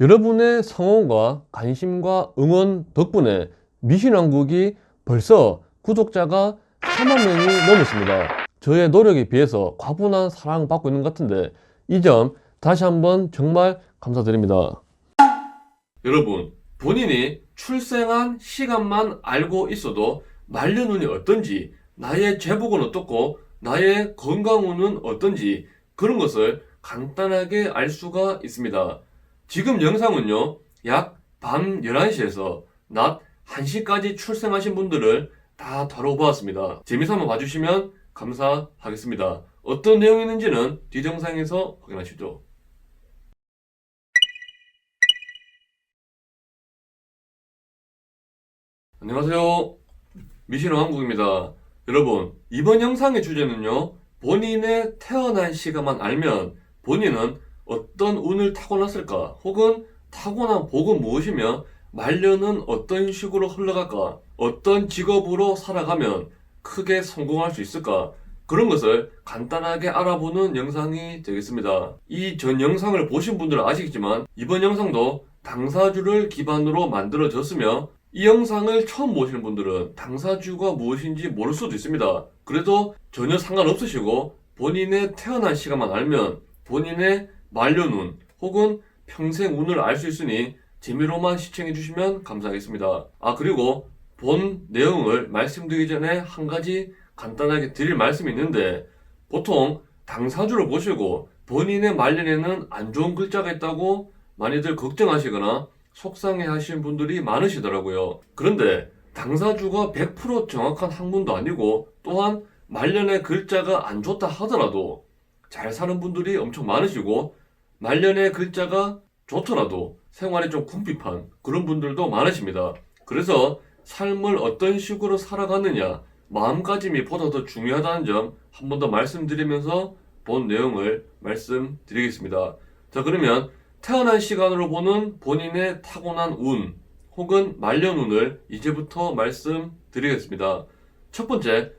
여러분의 성원과 관심과 응원 덕분에 미신왕국이 벌써 구독자가 3만 명이 넘었습니다. 저의 노력에 비해서 과분한 사랑을 받고 있는 것 같은데 이 점 다시 한번 정말 감사드립니다. 여러분, 본인이 출생한 시간만 알고 있어도 말년운이 어떤지, 나의 제복은 어떻고, 나의 건강운은 어떤지, 그런 것을 간단하게 알 수가 있습니다. 지금 영상은요, 약 밤 11시에서 낮 1시까지 출생하신 분들을 다 다뤄보았습니다. 재미삼아 봐주시면 감사하겠습니다. 어떤 내용이 있는지는 뒷영상에서 확인하시죠. 안녕하세요. 미신의 왕국입니다. 여러분, 이번 영상의 주제는요, 본인의 태어난 시간만 알면 본인은 어떤 운을 타고났을까, 혹은 타고난 복은 무엇이며, 말년은 어떤 식으로 흘러갈까, 어떤 직업으로 살아가면 크게 성공할 수 있을까, 그런 것을 간단하게 알아보는 영상이 되겠습니다. 이 전 영상을 보신 분들은 아시겠지만, 이번 영상도 당사주를 기반으로 만들어졌으며, 이 영상을 처음 보시는 분들은 당사주가 무엇인지 모를 수도 있습니다. 그래도 전혀 상관없으시고 본인의 태어난 시간만 알면 본인의 말년운 혹은 평생 운을 알 수 있으니 재미로만 시청해 주시면 감사하겠습니다. 아 그리고 본 내용을 말씀드리기 전에 한 가지 간단하게 드릴 말씀이 있는데 보통 당사주를 보시고 본인의 말년에는 안 좋은 글자가 있다고 많이들 걱정하시거나 속상해 하시는 분들이 많으시더라고요. 그런데 당사주가 100% 정확한 학문도 아니고 또한 말년에 글자가 안 좋다 하더라도 잘 사는 분들이 엄청 많으시고 말년에 글자가 좋더라도 생활이 좀 궁핍한 그런 분들도 많으십니다. 그래서 삶을 어떤 식으로 살아가느냐 마음가짐이 보다 더 중요하다는 점 한 번 더 말씀드리면서 본 내용을 말씀드리겠습니다. 자 그러면 태어난 시간으로 보는 본인의 타고난 운 혹은 말년 운을 이제부터 말씀드리겠습니다. 첫 번째,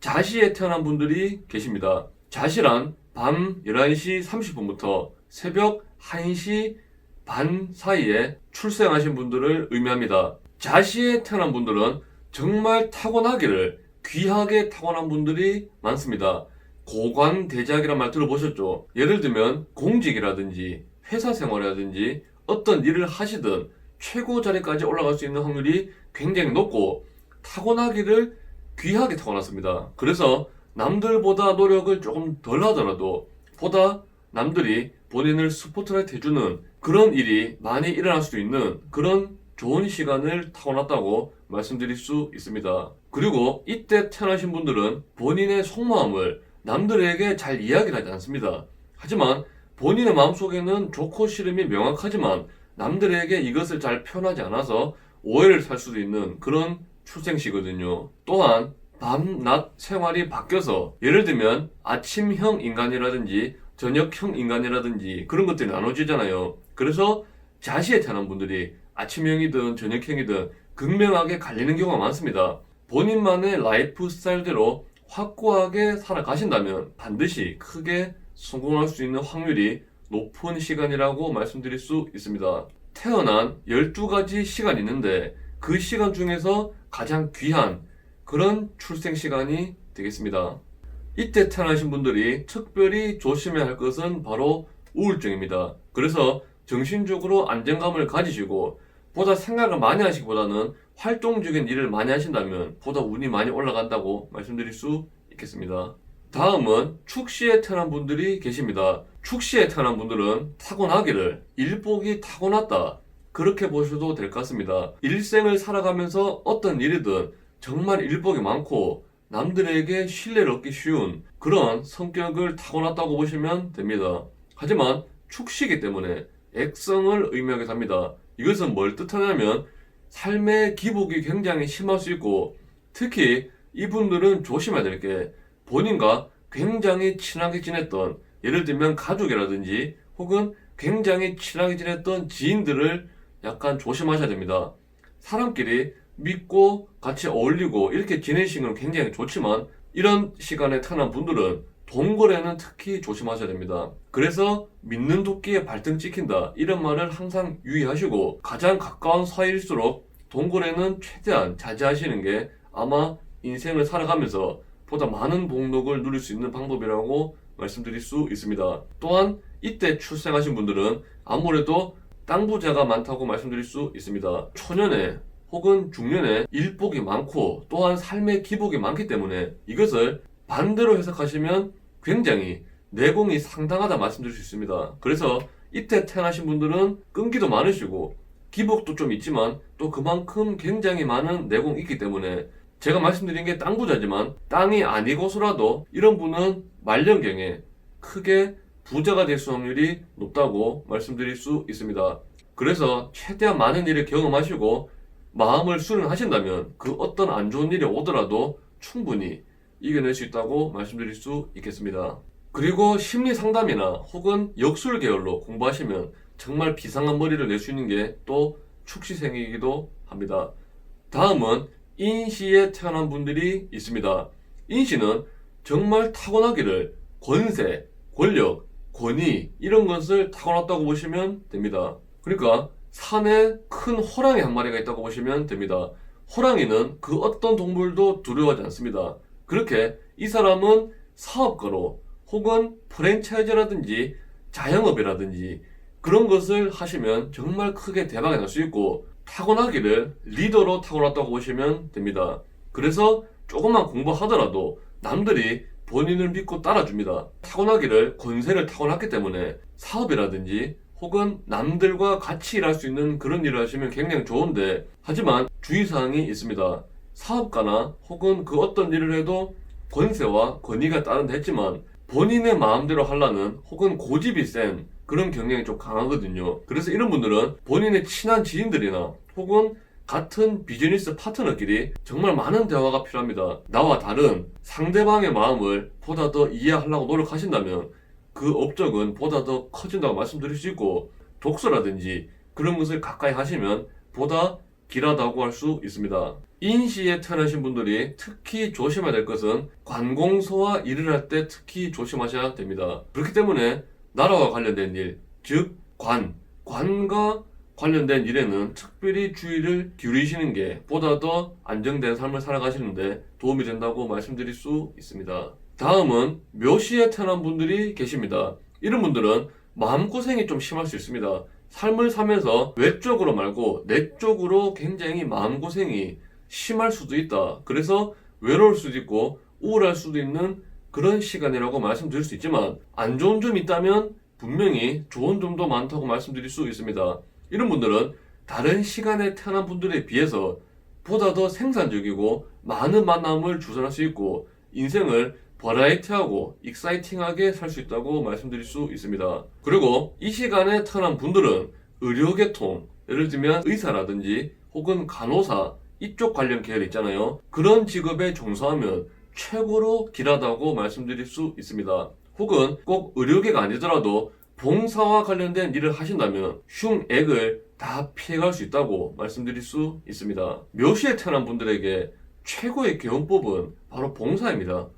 자시에 태어난 분들이 계십니다. 자시란 밤 11시 30분부터 새벽 1시 반 사이에 출생하신 분들을 의미합니다. 자시에 태어난 분들은 정말 타고나기를 귀하게 타고난 분들이 많습니다. 고관대작이란 말 들어보셨죠? 예를 들면 공직이라든지 회사 생활이라든지 어떤 일을 하시든 최고 자리까지 올라갈 수 있는 확률이 굉장히 높고 타고나기를 귀하게 타고났습니다. 그래서 남들보다 노력을 조금 덜 하더라도 보다 남들이 본인을 스포트라이트 해주는 그런 일이 많이 일어날 수 있는 그런 좋은 시간을 타고났다고 말씀드릴 수 있습니다. 그리고 이때 태어나신 분들은 본인의 속마음을 남들에게 잘 이야기를 하지 않습니다. 하지만 본인의 마음속에는 좋고 싫음이 명확하지만 남들에게 이것을 잘 표현하지 않아서 오해를 살 수도 있는 그런 출생시거든요. 또한 밤, 낮 생활이 바뀌어서 예를 들면 아침형 인간이라든지 저녁형 인간이라든지 그런 것들이 나눠지잖아요. 그래서 자시에 태어난 분들이 아침형이든 저녁형이든 극명하게 갈리는 경우가 많습니다. 본인만의 라이프 스타일대로 확고하게 살아가신다면 반드시 크게 성공할 수 있는 확률이 높은 시간이라고 말씀드릴 수 있습니다. 태어난 12가지 시간이 있는데 그 시간 중에서 가장 귀한 그런 출생 시간이 되겠습니다. 이때 태어나신 분들이 특별히 조심해야 할 것은 바로 우울증입니다. 그래서 정신적으로 안정감을 가지시고 보다 생각을 많이 하시기보다는 활동적인 일을 많이 하신다면 보다 운이 많이 올라간다고 말씀드릴 수 있겠습니다. 다음은 축시에 태어난 분들이 계십니다. 축시에 태어난 분들은 타고나기를 일복이 타고났다. 그렇게 보셔도 될 것 같습니다. 일생을 살아가면서 어떤 일이든 정말 일복이 많고 남들에게 신뢰를 얻기 쉬운 그런 성격을 타고났다고 보시면 됩니다. 하지만 축시이기 때문에 액성을 의미하게 합니다. 이것은 뭘 뜻하냐면 삶의 기복이 굉장히 심할 수 있고 특히 이분들은 조심해야 될 게 본인과 굉장히 친하게 지냈던 예를 들면 가족이라든지 혹은 굉장히 친하게 지냈던 지인들을 약간 조심하셔야 됩니다. 사람끼리 믿고 같이 어울리고 이렇게 지내시는 건 굉장히 좋지만 이런 시간에 태어난 분들은 동거래는 특히 조심하셔야 됩니다. 그래서 믿는 도끼에 발등 찍힌다 이런 말을 항상 유의하시고 가장 가까운 사이일수록 동거래는 최대한 자제하시는 게 아마 인생을 살아가면서 보다 많은 복록을 누릴 수 있는 방법이라고 말씀드릴 수 있습니다. 또한 이때 출생하신 분들은 아무래도 땅 부자가 많다고 말씀드릴 수 있습니다. 초년에 혹은 중년에 일복이 많고 또한 삶의 기복이 많기 때문에 이것을 반대로 해석하시면 굉장히 내공이 상당하다 말씀드릴 수 있습니다. 그래서 이때 태어나신 분들은 끈기도 많으시고 기복도 좀 있지만 또 그만큼 굉장히 많은 내공이 있기 때문에 제가 말씀드린 게 땅 부자지만 땅이 아니고서라도 이런 분은 말년경에 크게 부자가 될 수 확률이 높다고 말씀드릴 수 있습니다. 그래서 최대한 많은 일을 경험하시고 마음을 수련하신다면 그 어떤 안 좋은 일이 오더라도 충분히 이겨낼 수 있다고 말씀드릴 수 있겠습니다. 그리고 심리 상담이나 혹은 역술 계열로 공부하시면 정말 비상한 머리를 낼 수 있는 게 또 축시생이기도 합니다. 다음은 인시에 태어난 분들이 있습니다. 인시는 정말 타고나기를 권세, 권력, 권위 이런 것을 타고났다고 보시면 됩니다. 그러니까 산에 큰 호랑이 한 마리가 있다고 보시면 됩니다. 호랑이는 그 어떤 동물도 두려워하지 않습니다. 그렇게 이 사람은 사업가로 혹은 프랜차이즈라든지 자영업이라든지 그런 것을 하시면 정말 크게 대박이 날 수 있고 타고나기를 리더로 타고났다고 보시면 됩니다. 그래서 조금만 공부하더라도 남들이 본인을 믿고 따라줍니다. 타고나기를 권세를 타고났기 때문에 사업이라든지 혹은 남들과 같이 일할 수 있는 그런 일을 하시면 굉장히 좋은데 하지만 주의사항이 있습니다. 사업가나 혹은 그 어떤 일을 해도 권세와 권위가 따른다 했지만 본인의 마음대로 하려는 혹은 고집이 센 그런 경향이 좀 강하거든요. 그래서 이런 분들은 본인의 친한 지인들이나 혹은 같은 비즈니스 파트너끼리 정말 많은 대화가 필요합니다. 나와 다른 상대방의 마음을 보다 더 이해하려고 노력하신다면 그 업적은 보다 더 커진다고 말씀드릴 수 있고 독서라든지 그런 것을 가까이 하시면 보다 길하다고 할 수 있습니다. 인시에 태어나신 분들이 특히 조심해야 될 것은 관공서와 일을 할 때 특히 조심하셔야 됩니다. 그렇기 때문에 나라와 관련된 일, 즉 관, 관과 관련된 일에는 특별히 주의를 기울이시는 게 보다 더 안정된 삶을 살아가시는데 도움이 된다고 말씀드릴 수 있습니다. 다음은 묘시에 태어난 분들이 계십니다. 이런 분들은 마음고생이 좀 심할 수 있습니다. 삶을 사면서 외적으로 말고 내적으로 굉장히 마음고생이 심할 수도 있다. 그래서 외로울 수도 있고 우울할 수도 있는 그런 시간이라고 말씀드릴 수 있지만 안 좋은 점이 있다면 분명히 좋은 점도 많다고 말씀드릴 수 있습니다. 이런 분들은 다른 시간에 태어난 분들에 비해서 보다 더 생산적이고 많은 만남을 주선할 수 있고 인생을 버라이티하고 익사이팅하게 살 수 있다고 말씀드릴 수 있습니다. 그리고 이 시간에 태어난 분들은 의료계통, 예를 들면 의사라든지 혹은 간호사 이쪽 관련 계열 있잖아요. 그런 직업에 종사하면 최고로 길하다고 말씀드릴 수 있습니다. 혹은 꼭 의료계가 아니더라도 봉사와 관련된 일을 하신다면 흉액을 다 피해갈 수 있다고 말씀드릴 수 있습니다. 묘시에 태어난 분들에게 최고의 개운법은 바로 봉사입니다.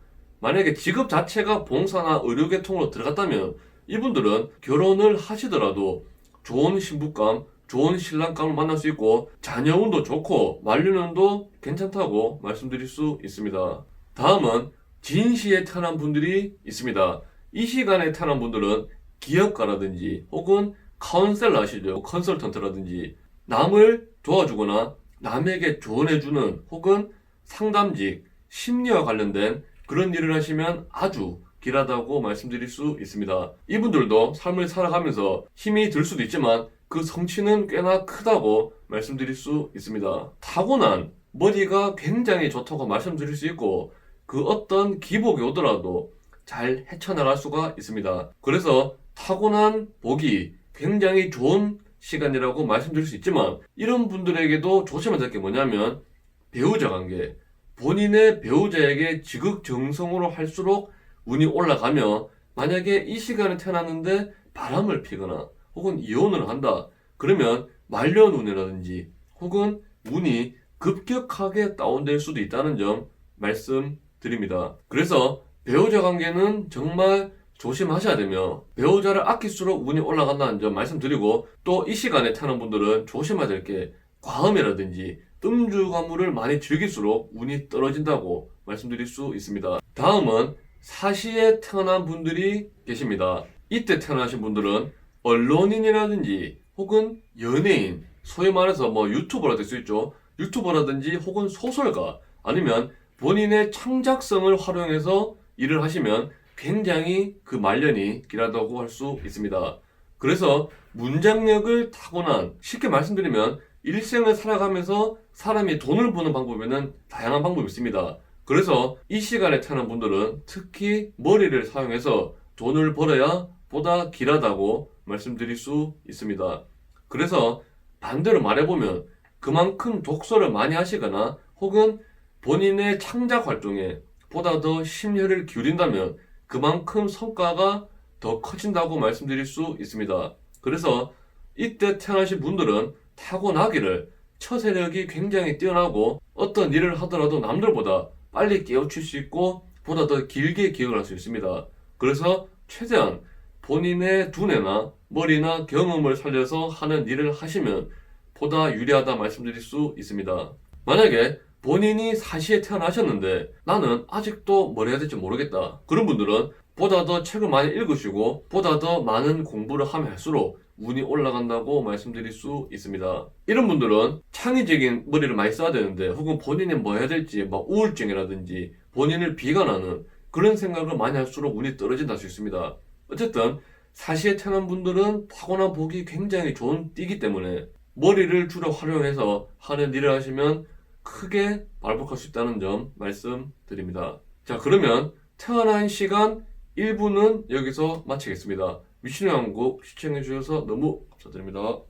만약에 직업 자체가 봉사나 의료계통으로 들어갔다면 이분들은 결혼을 하시더라도 좋은 신부감, 좋은 신랑감을 만날 수 있고 자녀 운도 좋고 만류운도 괜찮다고 말씀드릴 수 있습니다. 다음은 진시에 태어난 분들이 있습니다. 이 시간에 태어난 분들은 기업가라든지 혹은 카운셀러 하시죠. 컨설턴트라든지 남을 도와주거나 남에게 조언해주는 혹은 상담직, 심리와 관련된 그런 일을 하시면 아주 길하다고 말씀드릴 수 있습니다. 이분들도 삶을 살아가면서 힘이 들 수도 있지만 그 성취는 꽤나 크다고 말씀드릴 수 있습니다. 타고난 머리가 굉장히 좋다고 말씀드릴 수 있고 그 어떤 기복이 오더라도 잘 헤쳐나갈 수가 있습니다. 그래서 타고난 복이 굉장히 좋은 시간이라고 말씀드릴 수 있지만 이런 분들에게도 조심해야 될 게 뭐냐면 배우자 관계 본인의 배우자에게 지극정성으로 할수록 운이 올라가며 만약에 이 시간에 태어났는데 바람을 피거나 혹은 이혼을 한다 그러면 말년 운이라든지 혹은 운이 급격하게 다운될 수도 있다는 점 말씀드립니다. 그래서 배우자 관계는 정말 조심하셔야 되며 배우자를 아낄수록 운이 올라간다는 점 말씀드리고 또 이 시간에 태어난 분들은 조심해야 될 게 과음이라든지 음주 가물을 많이 즐길수록 운이 떨어진다고 말씀드릴 수 있습니다. 다음은 사시에 태어난 분들이 계십니다. 이때 태어나신 분들은 언론인이라든지 혹은 연예인, 소위 말해서 뭐 유튜버라 될 수 있죠. 유튜버라든지 혹은 소설가 아니면 본인의 창작성을 활용해서 일을 하시면 굉장히 그 말년이 길하다고 할 수 있습니다. 그래서 문장력을 타고난 쉽게 말씀드리면 일생을 살아가면서 사람이 돈을 버는 방법에는 다양한 방법이 있습니다. 그래서 이 시간에 태어난 분들은 특히 머리를 사용해서 돈을 벌어야 보다 길하다고 말씀드릴 수 있습니다. 그래서 반대로 말해보면 그만큼 독서를 많이 하시거나 혹은 본인의 창작 활동에 보다 더 심혈을 기울인다면 그만큼 성과가 더 커진다고 말씀드릴 수 있습니다. 그래서 이때 태어나신 분들은 타고나기를 처세력이 굉장히 뛰어나고 어떤 일을 하더라도 남들보다 빨리 깨우칠 수 있고 보다 더 길게 기억을 할 수 있습니다. 그래서 최대한 본인의 두뇌나 머리나 경험을 살려서 하는 일을 하시면 보다 유리하다 말씀드릴 수 있습니다. 만약에 본인이 사시에 태어나셨는데 나는 아직도 뭘 해야 될지 모르겠다. 그런 분들은 보다 더 책을 많이 읽으시고 보다 더 많은 공부를 하면 할수록 운이 올라간다고 말씀드릴 수 있습니다. 이런 분들은 창의적인 머리를 많이 써야 되는데 혹은 본인이 뭐 해야 될지 막 우울증이라든지 본인을 비관하는 그런 생각을 많이 할수록 운이 떨어진다 할 수 있습니다. 어쨌든 사시에 태어난 분들은 타고난 복이 굉장히 좋은 띠기 때문에 머리를 주로 활용해서 하는 일을 하시면 크게 발복할 수 있다는 점 말씀드립니다. 자, 그러면 태어난 시간 1부는 여기서 마치겠습니다. 미신의 왕국 시청해주셔서 너무 감사드립니다.